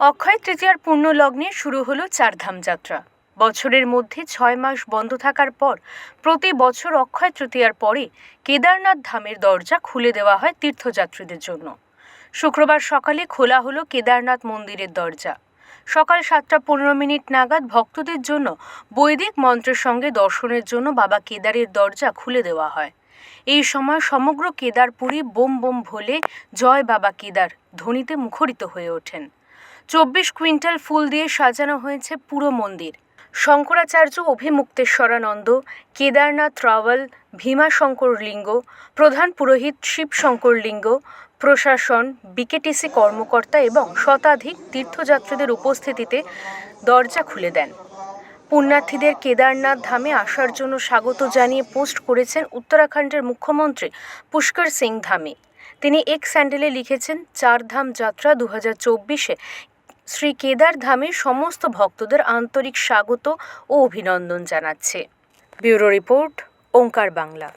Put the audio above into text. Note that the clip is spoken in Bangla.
অক্ষয় তৃতীয়ার পূর্ণ লগ্নে শুরু হলো চারধাম যাত্রা। বছরের মধ্যে ছয় মাস বন্ধ থাকার পর প্রতি বছর অক্ষয় তৃতীয়ার পরে কেদারনাথ ধামের দরজা খুলে দেওয়া হয় তীর্থযাত্রীদের জন্য। শুক্রবার সকালে খোলা হলো কেদারনাথ মন্দিরের দরজা। সকাল সাতটা পনেরো মিনিট নাগাদ ভক্তদের জন্য বৈদিক মন্ত্রের সঙ্গে দর্শনের জন্য বাবা কেদারের দরজা খুলে দেওয়া হয়। এই সময় সমগ্র কেদারপুরী বোম বোম ভোলে জয় বাবা কেদার ধ্বনিতে মুখরিত হয়ে ওঠেন। চব্বিশ কুইন্টাল ফুল দিয়ে সাজানো হয়েছে পুরো মন্দির। শঙ্করাচার্য অভিমুক্তেশ্বরানন্দ, কেদারনাথ রাওয়াল, ভীমাশঙ্কর লিঙ্গ, প্রধান পুরোহিত শিবশঙ্কর লিঙ্গ, প্রশাসন, বিকেটিসি কর্মকর্তা এবং শতাধিক তীর্থযাত্রীদের উপস্থিতিতে দরজা খুলে দেন। পুণ্যার্থীদের কেদারনাথ ধামে আসার জন্য স্বাগত জানিয়ে পোস্ট করেছেন উত্তরাখণ্ডের মুখ্যমন্ত্রী পুষ্কর সিং ধামে। তিনি এক স্যান্ডেলে লিখেছেন, চারধাম যাত্রা দু হাজার চব্বিশে শ্রী কেদার ধামে সমস্ত ভক্তদের আন্তরিক স্বাগত ও অভিনন্দন জানাচ্ছে। Bureau report Onkar Bangla.